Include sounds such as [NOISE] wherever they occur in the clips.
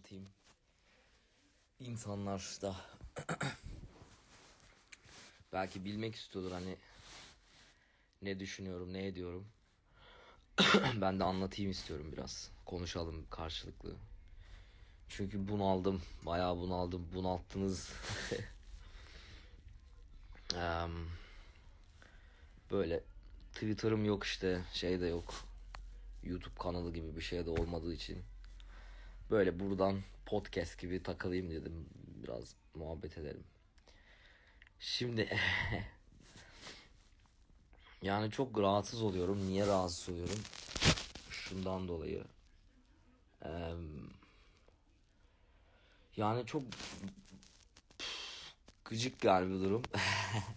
anlatayım. İnsanlar da [CLEARS THROAT] belki bilmek istiyordur hani ne düşünüyorum, ne ediyorum. [CLEARS THROAT] ben de anlatayım istiyorum biraz. Konuşalım karşılıklı. Çünkü bunaldım. Bayağı bunaldım. Bunalttınız. [LAUGHS] Em, böyle Twitter'ım yok işte. Şey de yok. YouTube kanalı gibi bir şey de olmadığı için. Böyle buradan podcast gibi takılayım dedim. Biraz muhabbet edelim. Şimdi [LAUGHS] yani çok rahatsız oluyorum. Niye rahatsız oluyorum? Şundan dolayı. Eee, yani çok gıcık galiba bir durum.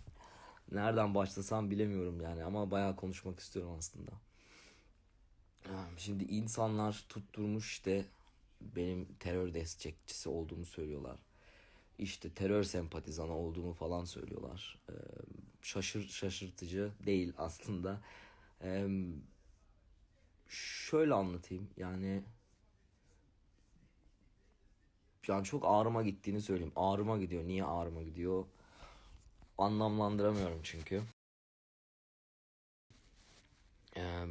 [LAUGHS] Nereden başlasam bilemiyorum yani ama bayağı konuşmak istiyorum aslında. Şimdi insanlar tutturmuş işte benim terör destekçisi olduğumu söylüyorlar. İşte terör sempatizanı olduğumu falan söylüyorlar. Ee, şaşır şaşırtıcı değil aslında. Ee, şöyle anlatayım yani yani çok ağrıma gittiğini söyleyeyim. Ağrıma gidiyor. Niye ağrıma gidiyor? Anlamlandıramıyorum çünkü. Eee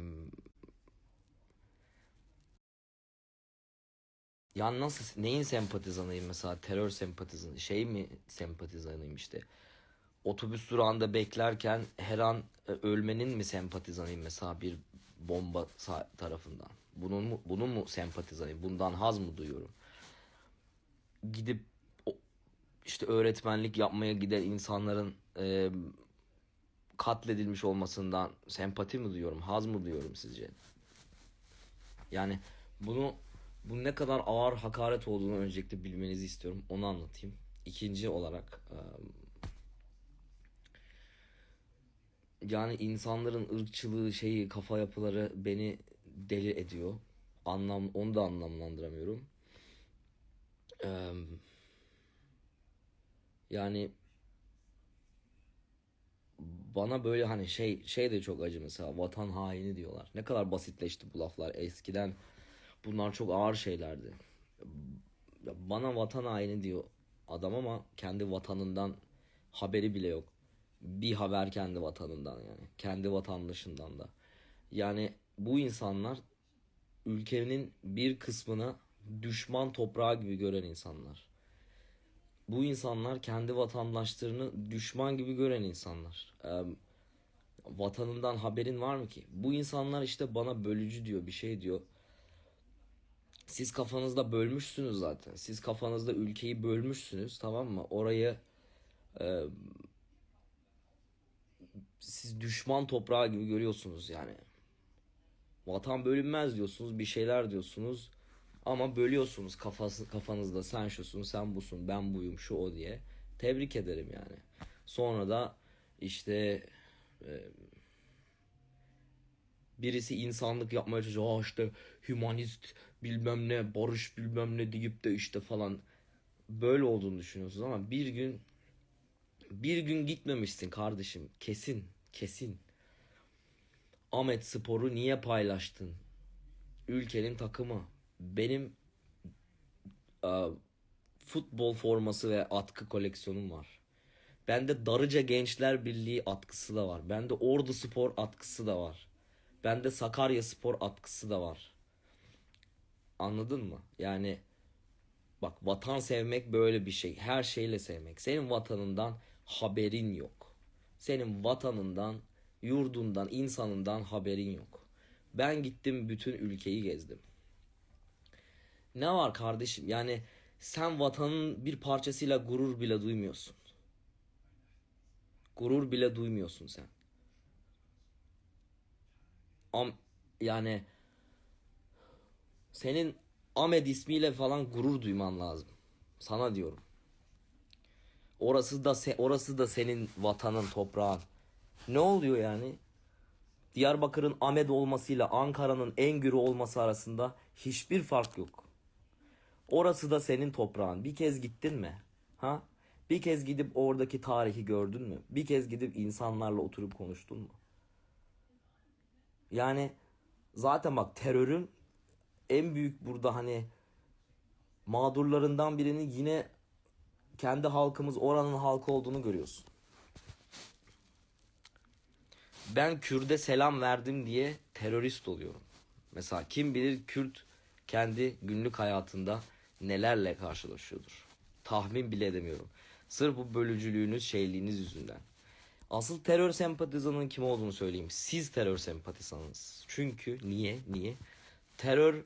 Ya nasıl neyin sempatizanıyım mesela? Terör sempatizanı şey mi sempatizanıyım işte? Otobüs durağında beklerken her an e, ölmenin mi sempatizanıyım mesela bir bomba tarafından? Bunun mu bunun mu sempatizanıyım? Bundan haz mı duyuyorum? Gidip işte öğretmenlik yapmaya giden insanların e, katledilmiş olmasından sempati mi duyuyorum? Haz mı duyuyorum sizce? Yani bunu bu ne kadar ağır hakaret olduğunu öncelikle bilmenizi istiyorum. Onu anlatayım. İkinci olarak yani insanların ırkçılığı şeyi kafa yapıları beni deli ediyor. Anlam onu da anlamlandıramıyorum. Yani bana böyle hani şey şey de çok acı mesela vatan haini diyorlar. Ne kadar basitleşti bu laflar. Eskiden bunlar çok ağır şeylerdi. Bana vatan haini diyor adam ama kendi vatanından haberi bile yok. Bir haber kendi vatanından yani. Kendi vatandaşından da. Yani bu insanlar ülkenin bir kısmını düşman toprağı gibi gören insanlar. Bu insanlar kendi vatandaşlarını düşman gibi gören insanlar. Ee, vatanından haberin var mı ki? Bu insanlar işte bana bölücü diyor, bir şey diyor. Siz kafanızda bölmüşsünüz zaten. Siz kafanızda ülkeyi bölmüşsünüz tamam mı? Orayı e, siz düşman toprağı gibi görüyorsunuz yani. Vatan bölünmez diyorsunuz, bir şeyler diyorsunuz. Ama bölüyorsunuz kafası, kafanızda sen şusun, sen busun, ben buyum, şu o diye. Tebrik ederim yani. Sonra da işte e, birisi insanlık yapmaya çalışıyor. Aa işte hümanist bilmem ne, barış bilmem ne deyip de işte falan böyle olduğunu düşünüyorsunuz ama bir gün bir gün gitmemişsin kardeşim. Kesin, kesin. Ahmet Spor'u niye paylaştın? Ülkenin takımı. Benim e, futbol forması ve atkı koleksiyonum var. Bende Darıca Gençler Birliği atkısı da var. Bende Ordu Spor atkısı da var. Bende Sakarya Spor atkısı da var. Anladın mı? Yani bak vatan sevmek böyle bir şey. Her şeyle sevmek. Senin vatanından haberin yok. Senin vatanından, yurdundan, insanından haberin yok. Ben gittim bütün ülkeyi gezdim. Ne var kardeşim? Yani sen vatanın bir parçasıyla gurur bile duymuyorsun. Gurur bile duymuyorsun sen. Am yani senin Ahmet ismiyle falan gurur duyman lazım. Sana diyorum. Orası da se orası da senin vatanın, toprağın. Ne oluyor yani? Diyarbakır'ın Ahmet olmasıyla Ankara'nın Engürü olması arasında hiçbir fark yok. Orası da senin toprağın. Bir kez gittin mi? Ha? Bir kez gidip oradaki tarihi gördün mü? Bir kez gidip insanlarla oturup konuştun mu? Yani zaten bak terörün en büyük burada hani mağdurlarından birinin yine kendi halkımız oranın halkı olduğunu görüyorsun. Ben Kürt'e selam verdim diye terörist oluyorum. Mesela kim bilir Kürt kendi günlük hayatında nelerle karşılaşıyordur. Tahmin bile edemiyorum. Sırf bu bölücülüğünüz, şeyliğiniz yüzünden. Asıl terör sempatizanın kim olduğunu söyleyeyim. Siz terör sempatizanınız. Çünkü niye? Niye? Terör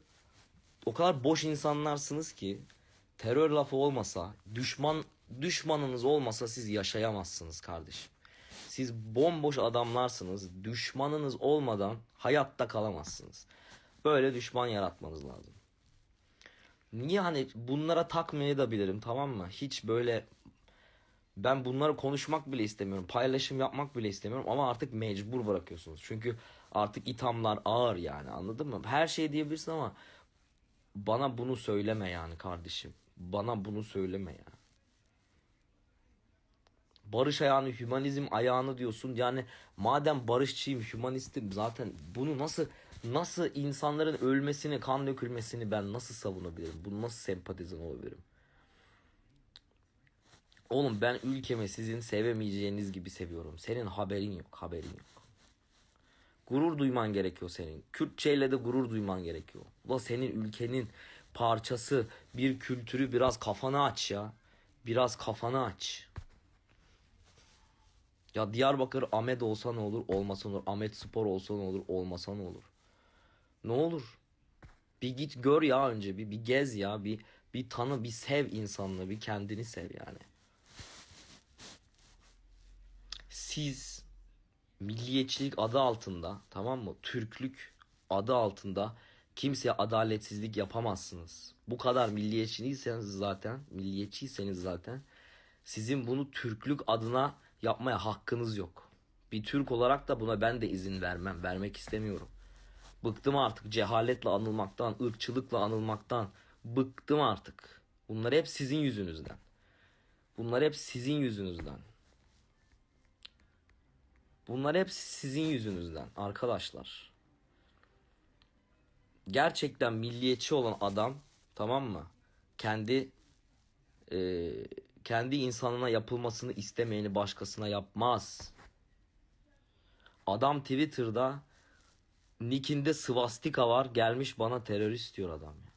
o kadar boş insanlarsınız ki terör lafı olmasa, düşman düşmanınız olmasa siz yaşayamazsınız kardeşim. Siz bomboş adamlarsınız. Düşmanınız olmadan hayatta kalamazsınız. Böyle düşman yaratmanız lazım. Niye hani bunlara takmaya da bilirim tamam mı? Hiç böyle ben bunları konuşmak bile istemiyorum. Paylaşım yapmak bile istemiyorum ama artık mecbur bırakıyorsunuz. Çünkü artık ithamlar ağır yani anladın mı? Her şey diyebilirsin ama bana bunu söyleme yani kardeşim. Bana bunu söyleme ya. Barış ayağını, hümanizm ayağını diyorsun. Yani madem barışçıyım, hümanistim zaten bunu nasıl nasıl insanların ölmesini, kan dökülmesini ben nasıl savunabilirim? Bunu nasıl sempatizan olabilirim? Oğlum ben ülkemi sizin sevemeyeceğiniz gibi seviyorum. Senin haberin yok, haberin yok. Gurur duyman gerekiyor senin. Kürtçeyle de gurur duyman gerekiyor. Ula senin ülkenin parçası, bir kültürü biraz kafanı aç ya. Biraz kafanı aç. Ya Diyarbakır Ahmet olsa ne olur, olmasa ne olur. Ahmet Spor olsa ne olur, olmasa ne olur. Ne olur? Bir git gör ya önce, bir, bir gez ya, bir bir tanı, bir sev insanlığı, bir kendini sev yani. Siz milliyetçilik adı altında tamam mı? Türklük adı altında kimseye adaletsizlik yapamazsınız. Bu kadar milliyetçiyseniz zaten, milliyetçiyseniz zaten sizin bunu Türklük adına yapmaya hakkınız yok. Bir Türk olarak da buna ben de izin vermem, vermek istemiyorum. Bıktım artık cehaletle anılmaktan, ırkçılıkla anılmaktan. Bıktım artık. Bunlar hep sizin yüzünüzden. Bunlar hep sizin yüzünüzden. Bunlar hep sizin yüzünüzden arkadaşlar. Gerçekten milliyetçi olan adam tamam mı? Kendi e, kendi insanına yapılmasını istemeyeni başkasına yapmaz. Adam Twitter'da nickinde svastika var gelmiş bana terörist diyor adam ya.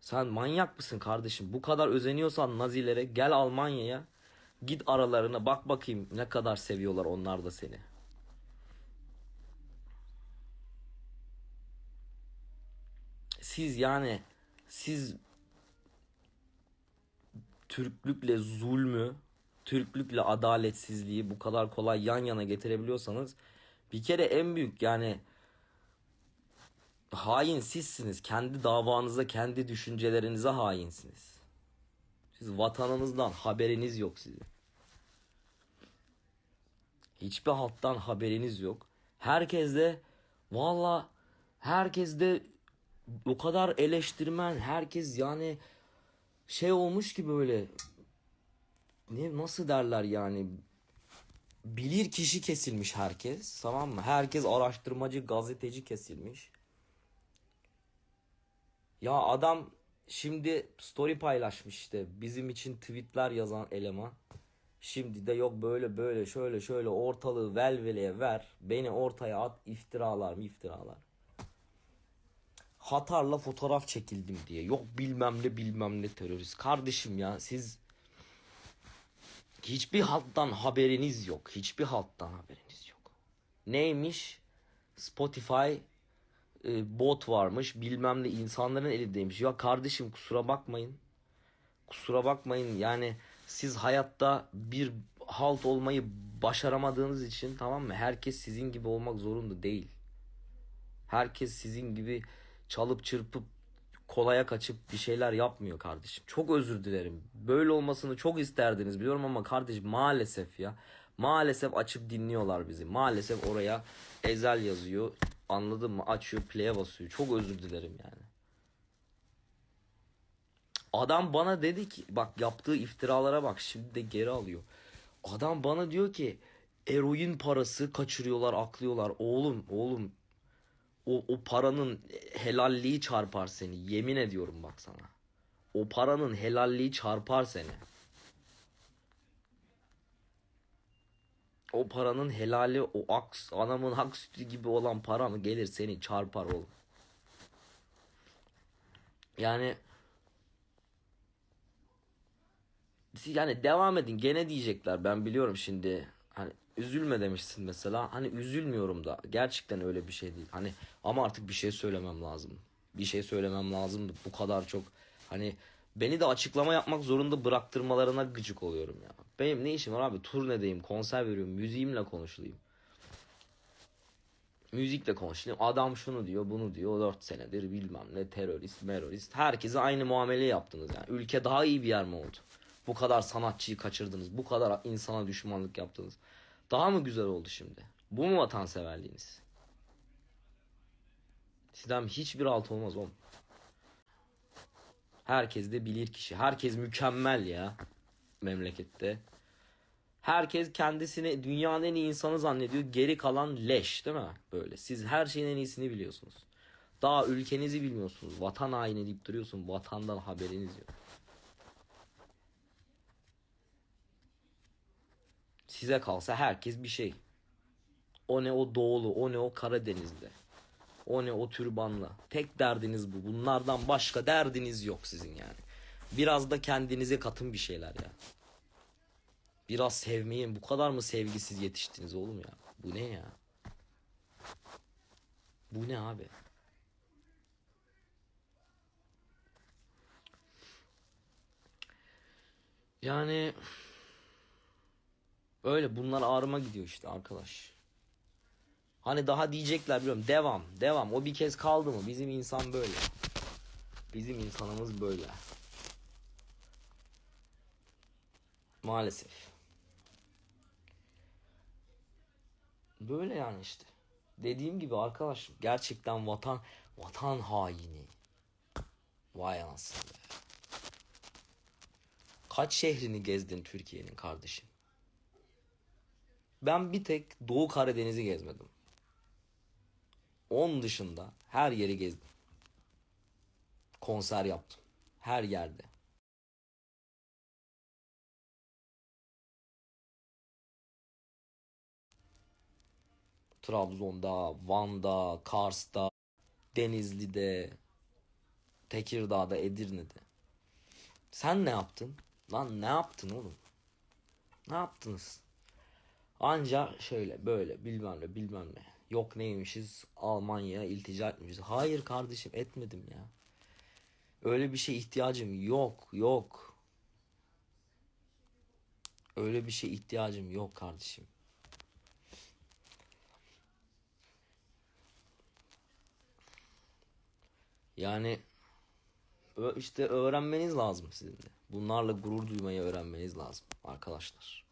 Sen manyak mısın kardeşim? Bu kadar özeniyorsan Nazilere gel Almanya'ya. Git aralarına bak bakayım ne kadar seviyorlar onlar da seni. Siz yani siz Türklükle zulmü, Türklükle adaletsizliği bu kadar kolay yan yana getirebiliyorsanız bir kere en büyük yani hain sizsiniz. Kendi davanıza, kendi düşüncelerinize hainsiniz. Siz vatanınızdan haberiniz yok sizin. Hiçbir halktan haberiniz yok. Herkes de valla herkes de o kadar eleştirmen, herkes yani şey olmuş ki böyle ne nasıl derler yani bilir kişi kesilmiş herkes tamam mı? Herkes araştırmacı, gazeteci kesilmiş. Ya adam şimdi story paylaşmış işte bizim için tweetler yazan eleman. Şimdi de yok böyle böyle şöyle şöyle ortalığı velveleye ver. Beni ortaya at iftiralar mı iftiralar. Hatarla fotoğraf çekildim diye. Yok bilmem ne bilmem ne terörist. Kardeşim ya siz hiçbir halktan haberiniz yok. Hiçbir halktan haberiniz yok. Neymiş? Spotify e, bot varmış bilmem ne insanların elindeymiş. Ya kardeşim kusura bakmayın. Kusura bakmayın yani siz hayatta bir halt olmayı başaramadığınız için tamam mı? Herkes sizin gibi olmak zorunda değil. Herkes sizin gibi çalıp çırpıp kolaya kaçıp bir şeyler yapmıyor kardeşim. Çok özür dilerim. Böyle olmasını çok isterdiniz biliyorum ama kardeşim maalesef ya. Maalesef açıp dinliyorlar bizi. Maalesef oraya ezel yazıyor. Anladın mı? Açıyor play'e basıyor. Çok özür dilerim yani. Adam bana dedi ki bak yaptığı iftiralara bak şimdi de geri alıyor. Adam bana diyor ki eroin parası kaçırıyorlar aklıyorlar. Oğlum oğlum o, o paranın helalliği çarpar seni. Yemin ediyorum bak sana. O paranın helalliği çarpar seni. O paranın helali o aks, anamın hak sütü gibi olan para mı gelir seni çarpar oğlum. Yani yani devam edin gene diyecekler. Ben biliyorum şimdi hani üzülme demişsin mesela. Hani üzülmüyorum da. Gerçekten öyle bir şey değil. Hani ama artık bir şey söylemem lazım. Bir şey söylemem lazımdı bu kadar çok hani beni de açıklama yapmak zorunda bıraktırmalarına gıcık oluyorum ya benim ne işim var abi turnedeyim konser veriyorum müziğimle konuşulayım müzikle konuşayım. Adam şunu diyor, bunu diyor. 4 senedir bilmem ne terörist, merörist. Herkese aynı muamele yaptınız yani. Ülke daha iyi bir yer mi oldu? Bu kadar sanatçıyı kaçırdınız. Bu kadar insana düşmanlık yaptınız. Daha mı güzel oldu şimdi? Bu mu vatanseverliğiniz? Sizden hiçbir alt olmaz oğlum. Herkes de bilir kişi. Herkes mükemmel ya memlekette. Herkes kendisini dünyanın en iyi insanı zannediyor. Geri kalan leş değil mi? Böyle. Siz her şeyin en iyisini biliyorsunuz. Daha ülkenizi bilmiyorsunuz. Vatan haini deyip duruyorsun. Vatandan haberiniz yok. Size kalsa herkes bir şey. O ne o doğulu, o ne o Karadeniz'de. O ne o türbanla. Tek derdiniz bu. Bunlardan başka derdiniz yok sizin yani. Biraz da kendinize katın bir şeyler ya. Biraz sevmeyin. Bu kadar mı sevgisiz yetiştiniz oğlum ya? Bu ne ya? Bu ne abi? Yani öyle bunlar ağrıma gidiyor işte arkadaş. Hani daha diyecekler biliyorum. Devam, devam. O bir kez kaldı mı? Bizim insan böyle. Bizim insanımız böyle. Maalesef. Böyle yani işte. Dediğim gibi arkadaş gerçekten vatan vatan haini. Vay anasını be. Kaç şehrini gezdin Türkiye'nin kardeşim? Ben bir tek Doğu Karadeniz'i gezmedim. Onun dışında her yeri gezdim. Konser yaptım. Her yerde. Trabzon'da, Van'da, Kars'ta, Denizli'de, Tekirdağ'da, Edirne'de. Sen ne yaptın? Lan ne yaptın oğlum? Ne yaptınız? Anca şöyle böyle bilmem ne bilmem ne. Yok neymişiz Almanya'ya iltica etmişiz. Hayır kardeşim etmedim ya. Öyle bir şey ihtiyacım yok yok. Öyle bir şey ihtiyacım yok kardeşim. Yani işte öğrenmeniz lazım sizin de. Bunlarla gurur duymayı öğrenmeniz lazım arkadaşlar.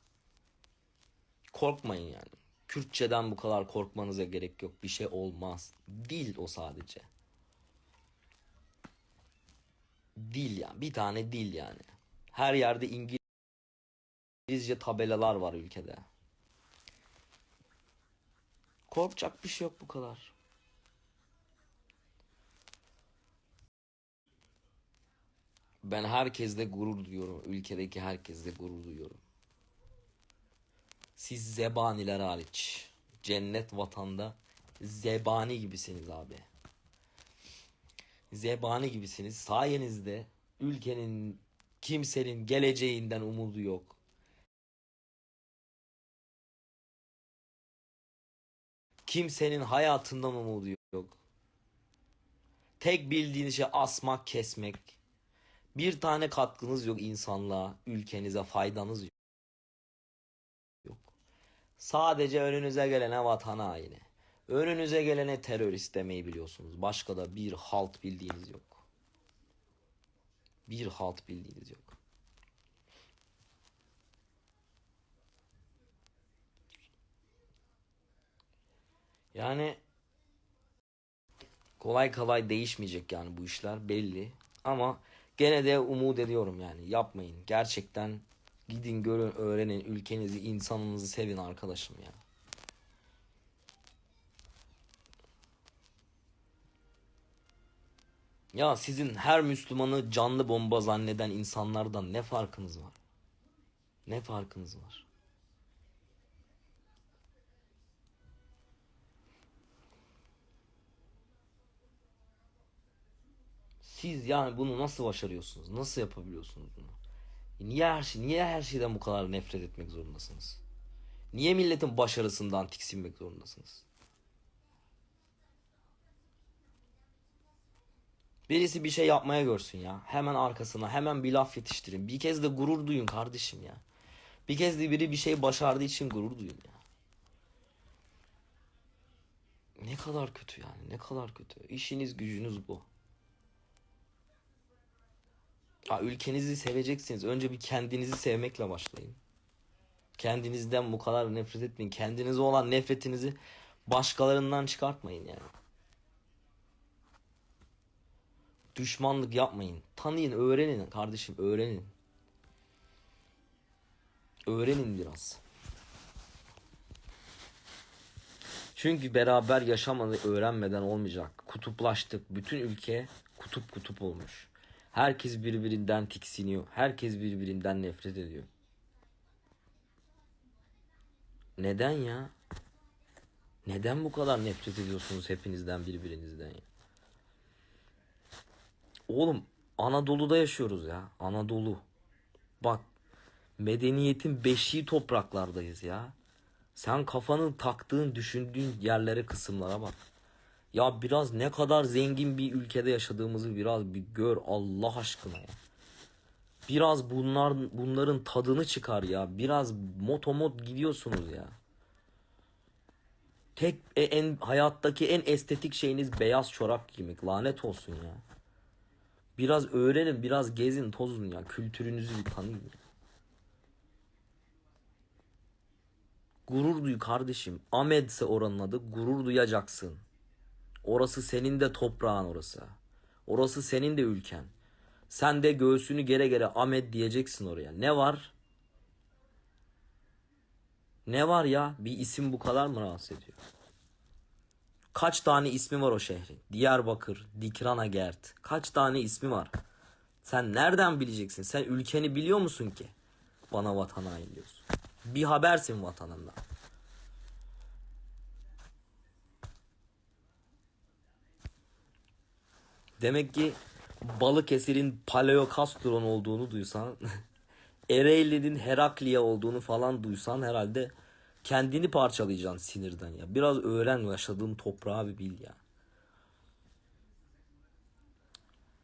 Korkmayın yani. Kürtçeden bu kadar korkmanıza gerek yok. Bir şey olmaz. Dil o sadece. Dil ya. Bir tane dil yani. Her yerde İngilizce tabelalar var ülkede. Korkacak bir şey yok bu kadar. Ben herkesle gurur duyuyorum. Ülkedeki herkesle gurur duyuyorum. Siz zebaniler hariç. Cennet vatanda zebani gibisiniz abi. Zebani gibisiniz. Sayenizde ülkenin kimsenin geleceğinden umudu yok. Kimsenin hayatından umudu yok. Tek bildiğiniz şey asmak, kesmek. Bir tane katkınız yok insanlığa, ülkenize faydanız yok. Sadece önünüze gelene vatan haini. Önünüze gelene terörist demeyi biliyorsunuz. Başka da bir halt bildiğiniz yok. Bir halt bildiğiniz yok. Yani kolay kolay değişmeyecek yani bu işler belli. Ama gene de umut ediyorum yani yapmayın. Gerçekten gidin görün öğrenin ülkenizi insanınızı sevin arkadaşım ya. Ya sizin her Müslümanı canlı bomba zanneden insanlardan ne farkınız var? Ne farkınız var? Siz yani bunu nasıl başarıyorsunuz? Nasıl yapabiliyorsunuz bunu? Niye her şey, niye her şeyden bu kadar nefret etmek zorundasınız? Niye milletin başarısından tiksinmek zorundasınız? Birisi bir şey yapmaya görsün ya. Hemen arkasına hemen bir laf yetiştirin. Bir kez de gurur duyun kardeşim ya. Bir kez de biri bir şey başardığı için gurur duyun ya. Ne kadar kötü yani ne kadar kötü. İşiniz gücünüz bu. Ya ülkenizi seveceksiniz. Önce bir kendinizi sevmekle başlayın. Kendinizden bu kadar nefret etmeyin. Kendinize olan nefretinizi başkalarından çıkartmayın yani. Düşmanlık yapmayın. Tanıyın, öğrenin kardeşim, öğrenin. Öğrenin biraz. Çünkü beraber yaşamadı öğrenmeden olmayacak. Kutuplaştık. Bütün ülke kutup kutup olmuş. Herkes birbirinden tiksiniyor. Herkes birbirinden nefret ediyor. Neden ya? Neden bu kadar nefret ediyorsunuz hepinizden birbirinizden ya? Oğlum Anadolu'da yaşıyoruz ya. Anadolu. Bak medeniyetin beşiği topraklardayız ya. Sen kafanı taktığın, düşündüğün yerlere, kısımlara bak. Ya biraz ne kadar zengin bir ülkede yaşadığımızı biraz bir gör Allah aşkına ya. Biraz bunlar bunların tadını çıkar ya. Biraz motomot gidiyorsunuz ya. Tek e, en hayattaki en estetik şeyiniz beyaz çorap giymek. Lanet olsun ya. Biraz öğrenin, biraz gezin, tozun ya. Kültürünüzü bir tanıyın ya. Gurur duy kardeşim. Ahmet'se oranın adı. Gurur duyacaksın. Orası senin de toprağın orası. Orası senin de ülken. Sen de göğsünü gere gere Ahmet diyeceksin oraya. Ne var? Ne var ya? Bir isim bu kadar mı rahatsız ediyor? Kaç tane ismi var o şehrin? Diyarbakır, Dikranagert. Kaç tane ismi var? Sen nereden bileceksin? Sen ülkeni biliyor musun ki? Bana vatan hain diyorsun. Bir habersin vatanından. Demek ki Balıkesir'in Paleokastron olduğunu duysan, [LAUGHS] Ereğli'nin Herakliye olduğunu falan duysan herhalde kendini parçalayacaksın sinirden ya. Biraz öğren yaşadığın toprağı bir bil ya.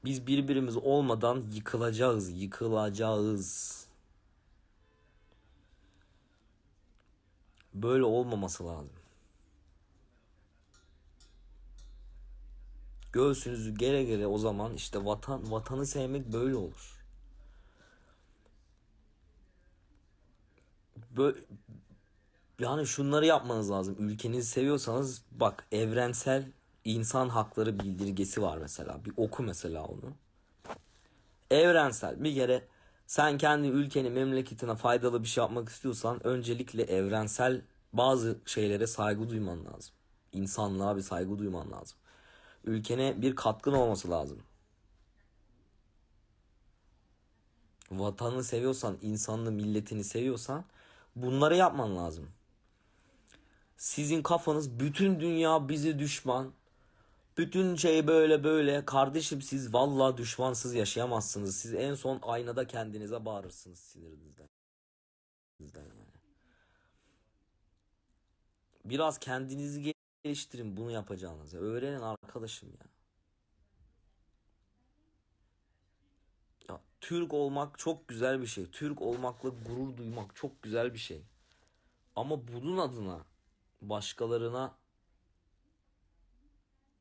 Biz birbirimiz olmadan yıkılacağız, yıkılacağız. Böyle olmaması lazım. Göğsünüzü gere gere o zaman işte vatan vatanı sevmek böyle olur. Böyle, yani şunları yapmanız lazım. Ülkenizi seviyorsanız bak evrensel insan hakları bildirgesi var mesela. Bir oku mesela onu. Evrensel bir kere sen kendi ülkeni memleketine faydalı bir şey yapmak istiyorsan öncelikle evrensel bazı şeylere saygı duyman lazım. İnsanlığa bir saygı duyman lazım. Ülkene bir katkın olması lazım. Vatanını seviyorsan, insanını, milletini seviyorsan bunları yapman lazım. Sizin kafanız bütün dünya bizi düşman. Bütün şey böyle böyle. Kardeşim siz vallahi düşmansız yaşayamazsınız. Siz en son aynada kendinize bağırırsınız sinirinizden. Biraz kendinizi geliştirin bunu yapacağınızı. Öğrenin arkadaşım ya. Ya Türk olmak çok güzel bir şey. Türk olmakla gurur duymak çok güzel bir şey. Ama bunun adına başkalarına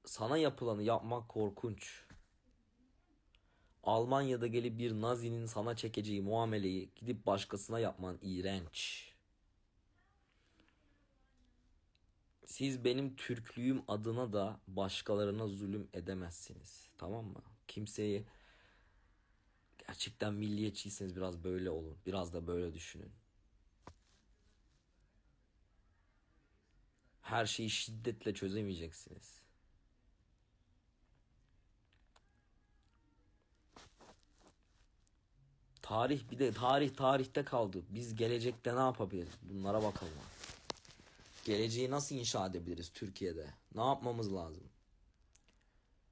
sana yapılanı yapmak korkunç. Almanya'da gelip bir Nazi'nin sana çekeceği muameleyi gidip başkasına yapman iğrenç. Siz benim Türklüğüm adına da başkalarına zulüm edemezsiniz. Tamam mı? Kimseyi gerçekten milliyetçiyseniz biraz böyle olun. Biraz da böyle düşünün. Her şeyi şiddetle çözemeyeceksiniz. Tarih bir de tarih tarihte kaldı. Biz gelecekte ne yapabiliriz? Bunlara bakalım. Geleceği nasıl inşa edebiliriz Türkiye'de? Ne yapmamız lazım?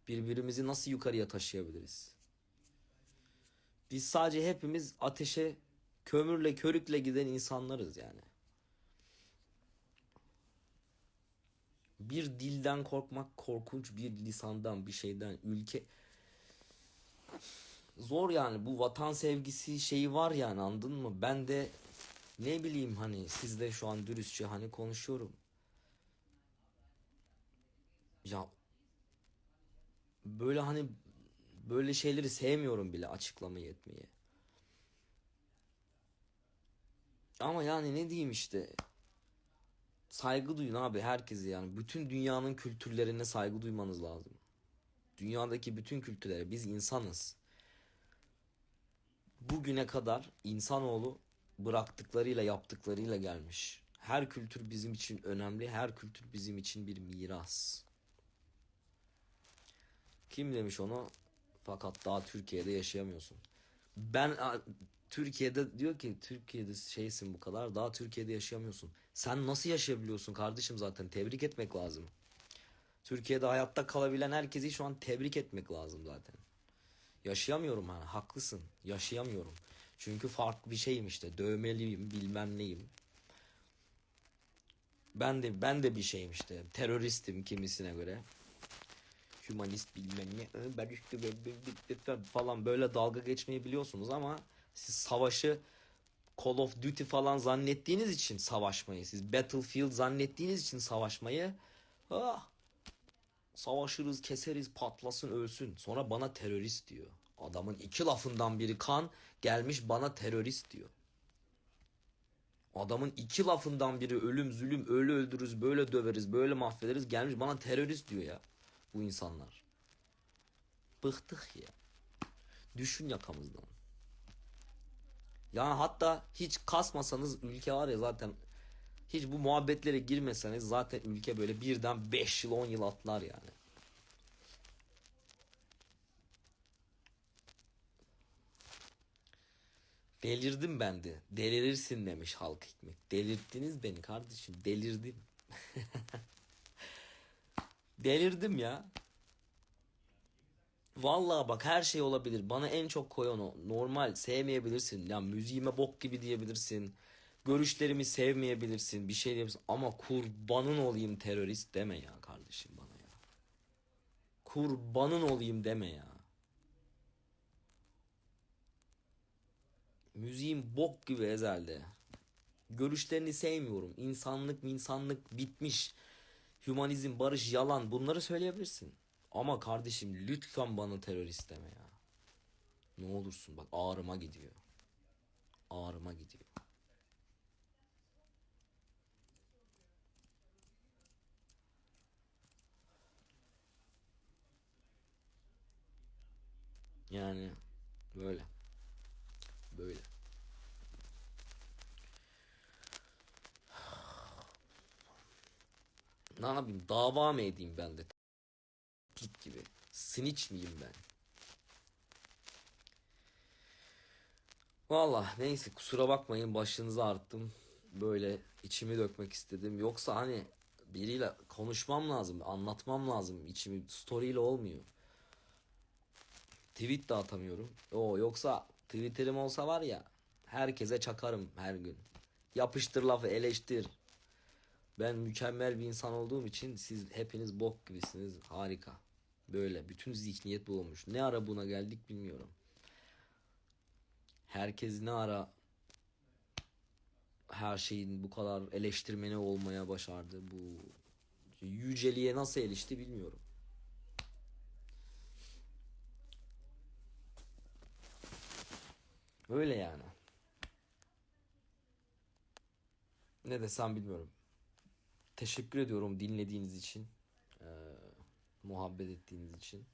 Birbirimizi nasıl yukarıya taşıyabiliriz? Biz sadece hepimiz ateşe kömürle körükle giden insanlarız yani. Bir dilden korkmak korkunç, bir lisandan, bir şeyden, ülke zor yani bu vatan sevgisi şeyi var yani anladın mı? Ben de ne bileyim hani sizle şu an dürüstçe hani konuşuyorum. Ya böyle hani böyle şeyleri sevmiyorum bile açıklamayı etmeyi. Ama yani ne diyeyim işte saygı duyun abi herkese yani bütün dünyanın kültürlerine saygı duymanız lazım. Dünyadaki bütün kültürlere biz insanız. Bugüne kadar insanoğlu bıraktıklarıyla yaptıklarıyla gelmiş. Her kültür bizim için önemli, her kültür bizim için bir miras. Kim demiş onu? Fakat daha Türkiye'de yaşayamıyorsun. Ben Türkiye'de diyor ki Türkiye'de şeysin bu kadar daha Türkiye'de yaşayamıyorsun. Sen nasıl yaşayabiliyorsun kardeşim zaten tebrik etmek lazım. Türkiye'de hayatta kalabilen herkesi şu an tebrik etmek lazım zaten. Yaşayamıyorum ha haklısın yaşayamıyorum. Çünkü farklı bir şeyim işte dövmeliyim bilmem neyim. Ben de ben de bir şeyim işte teröristim kimisine göre. Hümanist bilmem ne falan böyle dalga geçmeyi biliyorsunuz ama siz savaşı Call of Duty falan zannettiğiniz için savaşmayı siz Battlefield zannettiğiniz için savaşmayı ah, savaşırız keseriz patlasın ölsün. Sonra bana terörist diyor adamın iki lafından biri kan gelmiş bana terörist diyor Adamın iki lafından biri ölüm zulüm öyle öldürürüz böyle döveriz böyle mahvederiz gelmiş bana terörist diyor ya bu insanlar. Bıktık ya. Düşün yakamızdan. Yani hatta hiç kasmasanız ülke var ya zaten hiç bu muhabbetlere girmeseniz zaten ülke böyle birden 5 yıl 10 yıl atlar yani. Delirdim ben de. Delirirsin demiş halk hikmet. Delirttiniz beni kardeşim. Delirdim. [LAUGHS] Delirdim ya. Vallahi bak her şey olabilir. Bana en çok koyan o. Normal sevmeyebilirsin. Ya müziğime bok gibi diyebilirsin. Görüşlerimi sevmeyebilirsin. Bir şey diyebilirsin. Ama kurbanın olayım terörist deme ya kardeşim bana ya. Kurbanın olayım deme ya. Müziğim bok gibi ezelde. Görüşlerini sevmiyorum. İnsanlık insanlık bitmiş. Hümanizm, barış yalan. Bunları söyleyebilirsin. Ama kardeşim lütfen bana terörist deme ya. Ne olursun bak ağrıma gidiyor. Ağrıma gidiyor. Yani böyle. Böyle. Ne yapayım? Dava mı edeyim ben de? Pit gibi. Snitch miyim ben? Valla neyse kusura bakmayın başınızı arttım. Böyle içimi dökmek istedim. Yoksa hani biriyle konuşmam lazım, anlatmam lazım. İçimi story ile olmuyor. Tweet de atamıyorum. O yoksa Twitter'ım olsa var ya herkese çakarım her gün. Yapıştır lafı eleştir. Ben mükemmel bir insan olduğum için siz hepiniz bok gibisiniz. Harika. Böyle bütün zihniyet bu olmuş. Ne ara buna geldik bilmiyorum. Herkes ne ara her şeyin bu kadar eleştirmeni olmaya başardı. Bu yüceliğe nasıl erişti bilmiyorum. Öyle yani. Ne desem bilmiyorum. Teşekkür ediyorum dinlediğiniz için. Ee, muhabbet ettiğiniz için.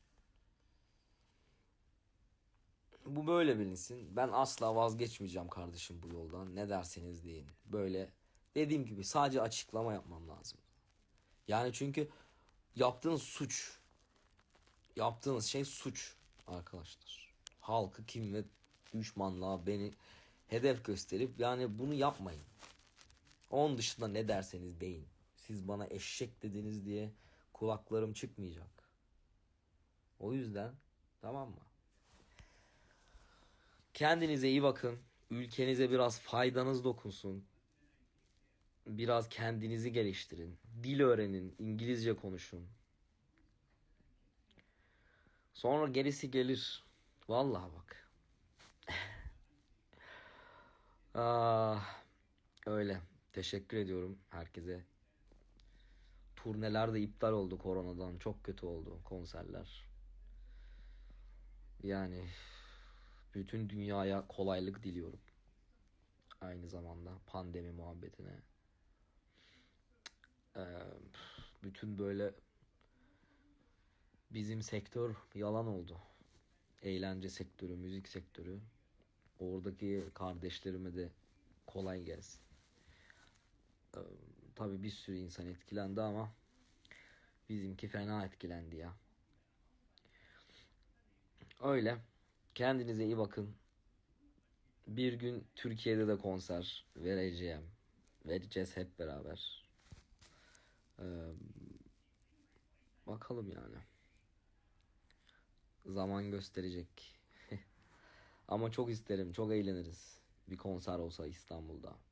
Bu böyle bilinsin. Ben asla vazgeçmeyeceğim kardeşim bu yoldan. Ne derseniz deyin. Böyle dediğim gibi sadece açıklama yapmam lazım. Yani çünkü yaptığınız suç. Yaptığınız şey suç arkadaşlar. Halkı kim ve düşmanlığa beni hedef gösterip yani bunu yapmayın. Onun dışında ne derseniz deyin. Siz bana eşek dediniz diye kulaklarım çıkmayacak. O yüzden tamam mı? Kendinize iyi bakın. Ülkenize biraz faydanız dokunsun. Biraz kendinizi geliştirin. Dil öğrenin. İngilizce konuşun. Sonra gerisi gelir. Vallahi bak. [LAUGHS] ah, öyle. Teşekkür ediyorum herkese. Turneler de iptal oldu koronadan. Çok kötü oldu konserler. Yani bütün dünyaya kolaylık diliyorum. Aynı zamanda pandemi muhabbetine. Ee, bütün böyle bizim sektör yalan oldu. Eğlence sektörü, müzik sektörü. Oradaki kardeşlerime de kolay gelsin. Ee, tabii bir sürü insan etkilendi ama bizimki fena etkilendi ya. Öyle. Kendinize iyi bakın. Bir gün Türkiye'de de konser vereceğim. Vereceğiz hep beraber. Ee, bakalım yani. Zaman gösterecek. [LAUGHS] Ama çok isterim, çok eğleniriz. Bir konser olsa İstanbul'da.